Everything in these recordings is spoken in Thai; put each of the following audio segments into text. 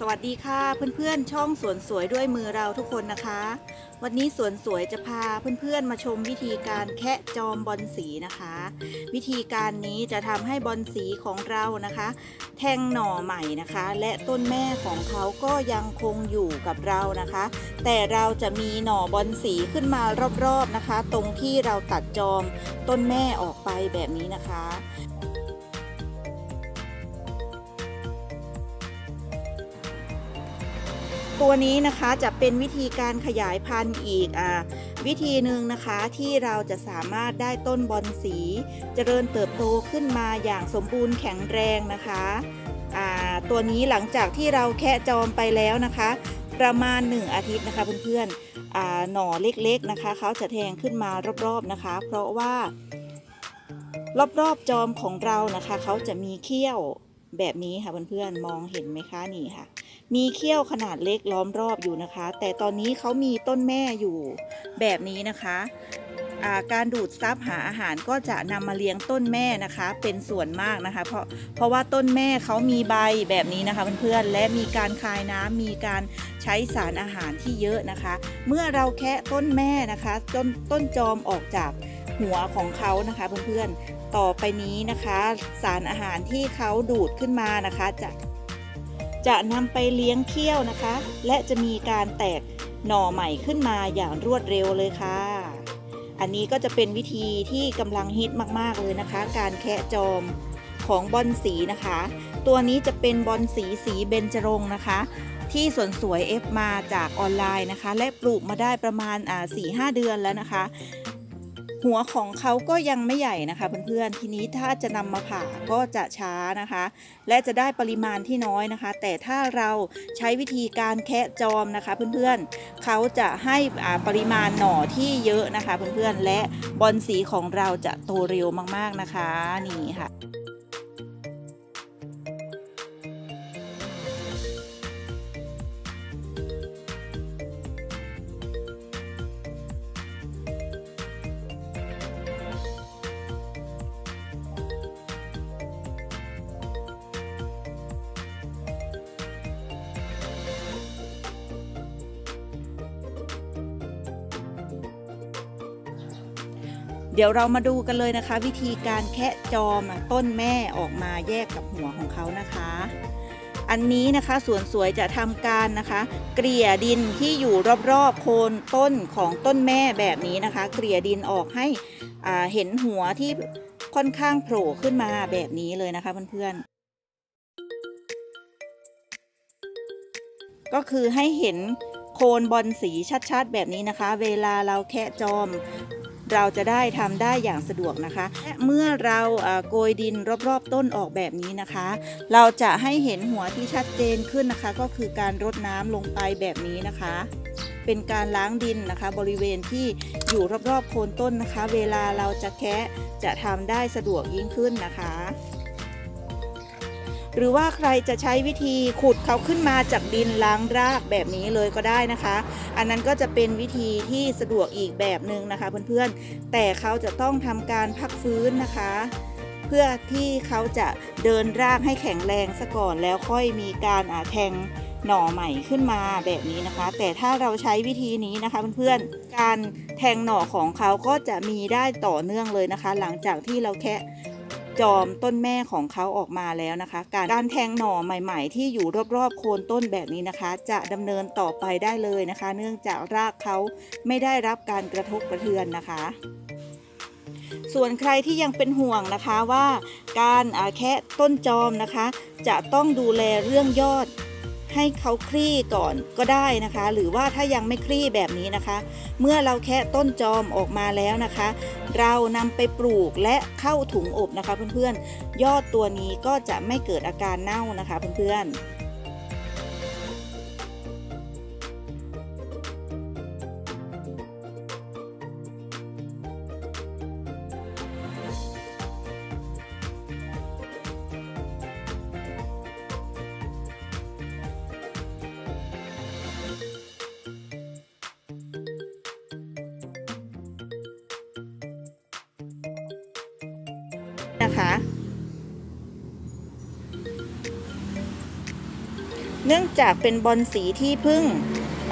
สวัสดีค่ะเพื่อนๆ ช่องสวนสวยด้วยมือเราทุกคนนะคะ วันนี้สวนสวยจะพาเพื่อนๆมาชมวิธีการแคะจอมบอลสีนะคะ วิธีการนี้จะทำให้บอลสีของเรานะคะ แทงหน่อใหม่นะคะ และต้นแม่ของเขาก็ยังคงอยู่กับเรานะคะ แต่เราจะมีหน่อบอลสีขึ้นมารอบๆนะคะ ตรงที่เราตัดจอมต้นแม่ออกไปแบบนี้นะคะ ตัวนี้นะคะจะเป็นวิธีการขยายพันธุ์อีกอวิธีหนึ่งนะคะที่เราจะสามารถได้ต้นบอลสี เจริญเติบโตขึ้นมาอย่างสมบูรณ์แข็งแรงนะคะตัวนี้หลังจากที่เราแคะจอมไปแล้วนะคะ ประมาณ 1 อาทิตย์นะคะเพื่อนๆหน่อเล็กๆนะคะเขาจะแทงขึ้นมารอบๆนะคะ เพราะว่ารอบๆจอมของเรานะคะ เขาจะมีเขี้ยวแบบนี้ค่ะเพื่อนๆมองเห็นไหมคะนี่ค่ะ มีเขี้ยวขนาดเล็กล้อมรอบอยู่นะคะ แต่ตอนนี้เขามีต้นแม่อยู่แบบนี้นะคะาการดูดซับหาอาหารก็จะนำมาเลี้ยงต้นแม่นะคะ เป็นส่วนมากนะคะ เพราะเพราะว่าต้นแม่เขามีใบแบบนี้นะคะเพื่อนๆและมีการคายน้ำมีการใช้สารอาหารที่เยอะนะคะ เมื่อเราแคะต้นแม่นะคะต้นต้นจอมออกจากหัวของเขานะคะเพื่อนๆต่อไปนี้นะคะ สารอาหารที่เขาดูดขึ้นมานะคะจะ จะนำไปเลี้ยงเขี้ยวนะคะ และจะมีการแตกหน่อใหม่ขึ้นมาอย่างรวดเร็วเลยค่ะ อันนี้ก็จะเป็นวิธีที่กำลังฮิตมากๆเลยนะคะ การแคะจอมของบอลสีนะคะ ตัวนี้จะเป็นบอลสีสีเบญจรงค์นะคะ ที่สวนสวยเอฟมาจากออนไลน์นะคะ และปลูกมาได้ประมาณอ่าสี่ห้าเดือนแล้วนะคะ หัวของเขาก็ยังไม่ใหญ่นะคะเพื่อนๆทีนี้ถ้าจะนำมาผ่าก็จะช้านะคะ และจะได้ปริมาณที่น้อยนะคะ แต่ถ้าเราใช้วิธีการแคะจอมนะคะ เพื่อนๆเขาจะให้อ่าปริมาณหน่อที่เยอะนะคะ เพื่อนๆและบอลสีของเราจะโตเร็วมากๆนะคะนี่ค่ะ เดี๋ยวเรามาดูกันเลยนะคะ วิธีการแคะจอมต้นแม่ออกมาแยกกับหัวของเขานะคะ อันนี้นะคะสวนสวยจะทำการนะคะ เกลี่ยดินที่อยู่รอบๆโคนต้นของต้นแม่แบบนี้นะคะ เกลี่ยดินออกให้เห็นหัวที่ค่อนข้างโผล่ขึ้นมาแบบนี้เลยนะคะเพื่อนๆก็คือให้เห็นโคนบอลสีชัดๆ แบบนี้นะคะ เวลาเราแคะจอม เราจะได้ทำได้อย่างสะดวกนะคะและเมื่อเราโกยดินรอบๆต้นออกแบบนี้นะคะ เราจะให้เห็นหัวที่ชัดเจนขึ้นนะคะ ก็คือการรดน้ำลงไปแบบนี้นะคะ เป็นการล้างดินนะคะ บริเวณที่อยู่รอบๆโคนต้นนะคะ เวลาเราจะแคะจะทำได้สะดวกยิ่งขึ้นนะคะ หรือว่าใครจะใช้วิธีขุดเขาขึ้นมาจากดินล้างรากแบบนี้เลยก็ได้นะคะ อันนั้นก็จะเป็นวิธีที่สะดวกอีกแบบหนึ่งนะคะเพื่อนๆ แต่เขาจะต้องทำการพักฟื้นนะคะ เพื่อที่เขาจะเดินรากให้แข็งแรงซะก่อนแล้วค่อยมีการแทงหน่อใหม่ขึ้นมาแบบนี้นะคะ แต่ถ้าเราใช้วิธีนี้นะคะเพื่อนๆ การแทงหน่อของเขาก็จะมีได้ต่อเนื่องเลยนะคะ หลังจากที่เราแคะ จอมต้นแม่ของเขาออกมาแล้วนะคะ การการแทงหน่อใหม่ ๆ ที่อยู่รอบๆโคนต้นแบบนี้นะคะ จะดำเนินต่อไปได้เลยนะคะ เนื่องจากรากเขาไม่ได้รับการกระทบกระเทือนนะคะส่วนใครที่ยังเป็นห่วงนะคะว่าการแคะต้นจอมนะคะ จะต้องดูแลเรื่องยอด ให้เขาคลี่ก่อนก็ได้นะคะ หรือว่าถ้ายังไม่คลี่แบบนี้นะคะ เมื่อเราแค่ต้นจอมออกมาแล้วนะคะ เรานำไปปลูกและเข้าถุงอบนะคะเพื่อนๆ ยอดตัวนี้ก็จะไม่เกิดอาการเน่านะคะเพื่อนๆ นะคะ เนื่องจากเป็นบอลสีที่เพิ่ง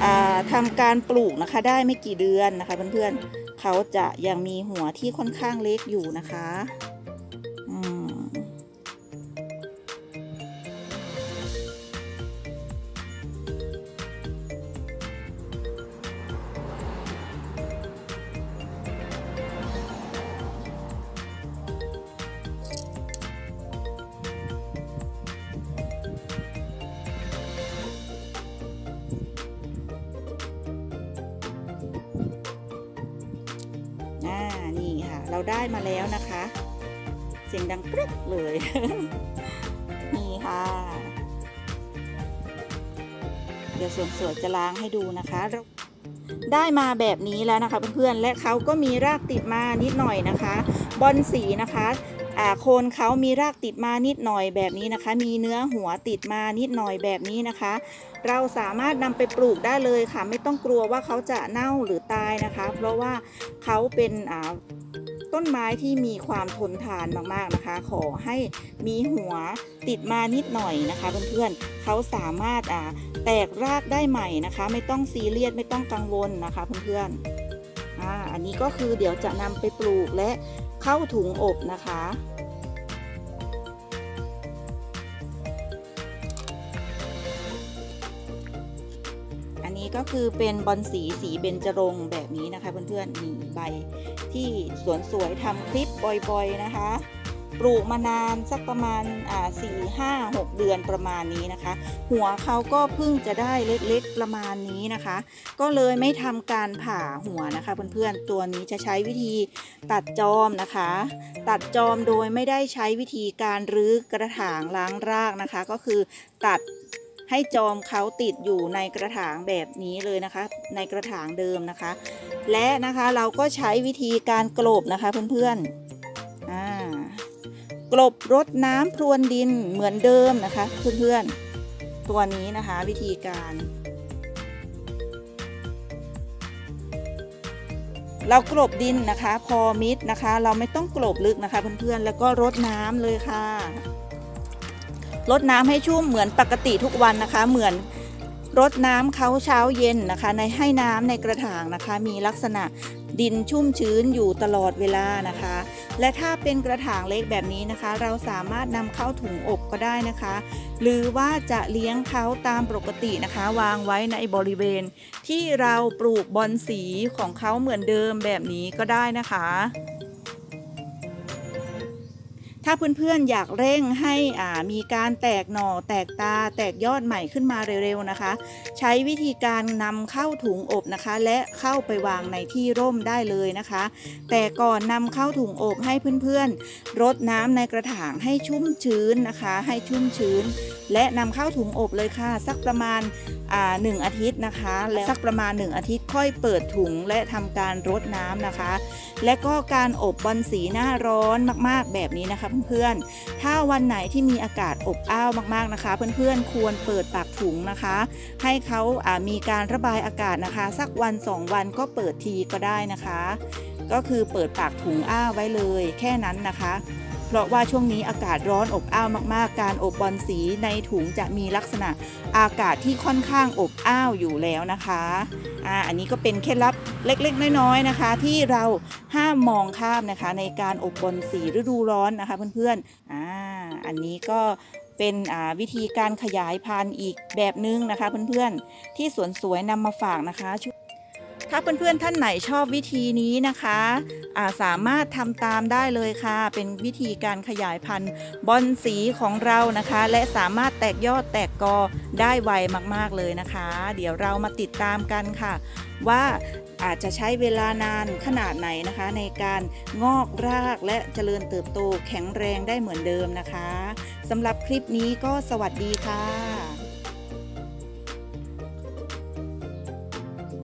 อ่าทำการปลูกนะคะ ได้ไม่กี่เดือนนะคะเพื่อนๆเขาจะยังมีหัวที่ค่อนข้างเล็กอยู่นะคะ เราได้มาแล้วนะคะ เสียงดังกรึ๊กเลย นี่ค่ะ เดี๋ยวส่วนสวยจะล้างให้ดูนะคะเราได้มาแบบนี้แล้วนะคะเพื่อนๆและเขาก็มีรากติดมานิดหน่อยนะคะ บอนสีนะคะอ่าโคนเขามีรากติดมานิดหน่อยแบบนี้นะคะ มีเนื้อหัวติดมานิดหน่อยแบบนี้นะคะ เราสามารถนำไปปลูกได้เลยค่ะ ไม่ต้องกลัวว่าเขาจะเน่าหรือตายนะคะ เพราะว่าเขาเป็นอ่า ต้นไม้ที่มีความทนทานมากๆนะคะ ขอให้มีหัวติดมานิดหน่อยนะคะ เพื่อนๆเขาสามารถอ่าแตกรากได้ใหม่นะคะ ไม่ต้องซีเรียสไม่ต้องกังวลนะคะเพื่อนๆอ่าอันนี้ก็คือเดี๋ยวจะนำไปปลูกและเข้าถุงอบนะคะ ก็คือเป็นบอนสีสีเบญจรงค์แบบนี้นะคะ เพื่อนๆนี่ใบที่สวนสวยทำคลิปบ่อยๆนะคะปลูกมานานสักประมาณอ่าสี่ห้าหกเดือนประมาณนี้นะคะ หัวเขาก็เพิ่งจะได้เล็กๆประมาณนี้นะคะ ก็เลยไม่ทำการผ่าหัวนะคะ เพื่อนๆตัวนี้จะใช้วิธีตัดจอมนะคะ ตัดจอมโดยไม่ได้ใช้วิธีการรื้อกระถางล้างรากนะคะ ก็คือตัด ให้จอมเขาติดอยู่ในกระถางแบบนี้เลยนะคะ ในกระถางเดิมนะคะ และนะคะเราก็ใช้วิธีการกลบนะคะเพื่อนๆอ่ากลบรดน้ำพรวนดินเหมือนเดิมนะคะเพื่อนๆตัวนี้นะคะวิธีการเรากลบดินนะคะ พอมิดนะคะ เราไม่ต้องกลบลึกนะคะเพื่อนๆ แล้วก็รดน้ำเลยค่ะ รดน้ำให้ชุ่มเหมือนปกติทุกวันนะคะ เหมือนรดน้ำเขาเช้าเย็นนะคะ ในให้น้ำในกระถางนะคะ มีลักษณะดินชุ่มชื้นอยู่ตลอดเวลานะคะ และถ้าเป็นกระถางเล็กแบบนี้นะคะ เราสามารถนำเข้าถุงอบก็ได้นะคะ หรือว่าจะเลี้ยงเขาตามปกตินะคะ วางไว้ในบริเวณ ที่เราปลูกบอนสีของเขาเหมือนเดิมแบบนี้ก็ได้นะคะ ถ้าเพื่อนๆอยากเร่งให้มีการแตกหน่อแตกตาแตกยอดใหม่ขึ้นมาเร็วๆนะคะ ใช้วิธีการนำเข้าถุงอบนะคะ และเข้าไปวางในที่ร่มได้เลยนะคะ แต่ก่อนนำเข้าถุงอบให้เพื่อนๆรดน้ำในกระถางให้ชุ่มชื้นนะคะ ให้ชุ่มชื้น และนำเข้าถุงอบเลยค่ะ สักประมาณาหนึ่งอาทิตย์นะคะ และสักประมาณ 1 อาทิตย์ค่อยเปิดถุงและทำการรดน้ำนะคะ และก็การอบบอลสีหน้าร้อนมากๆแบบนี้นะคะเพื่อนๆ ถ้าวันไหนที่มีอากาศอบอ้าวมากๆนะคะ เพื่อนๆ ควรเปิดปากถุงนะคะ ให้เขาามีการระบายอากาศนะคะ สักวัน 2 วันก็เปิดทีก็ได้นะคะ ก็คือเปิดปากถุงอ้าไว้เลยแค่นั้นนะคะ เพราะว่าช่วงนี้อากาศร้อนอบอ้าวมาก ๆ การอบบอลสีในถุงจะมีลักษณะอากาศที่ค่อนข้างอบอ้าวอยู่แล้วนะคะอ่าอันนี้ก็เป็นเคล็ดลับเล็กๆ น้อยๆนะคะ ที่เราห้ามมองข้ามนะคะ ในการอบบอลสีฤดูร้อนนะคะเพื่อนๆอ่าอันนี้ก็เป็นอ่าวิธีการขยายพันธุ์อีกแบบนึงนะคะเพื่อนๆ ที่สวนสวยนำมาฝากนะคะ ถ้าเพื่อนๆท่านไหนชอบวิธีนี้นะคะอาสามารถทำตามได้เลยค่ะ เป็นวิธีการขยายพันธุ์บอนสีของเรานะคะ และสามารถแตกยอดแตกกอได้ไวมากๆเลยนะคะ เดี๋ยวเรามาติดตามกันค่ะ ว่าอาจจะใช้เวลานานขนาดไหนนะคะ ในการงอกรากและเจริญเติบโตแข็งแรงได้เหมือนเดิมนะคะสำหรับคลิปนี้ก็สวัสดีค่ะ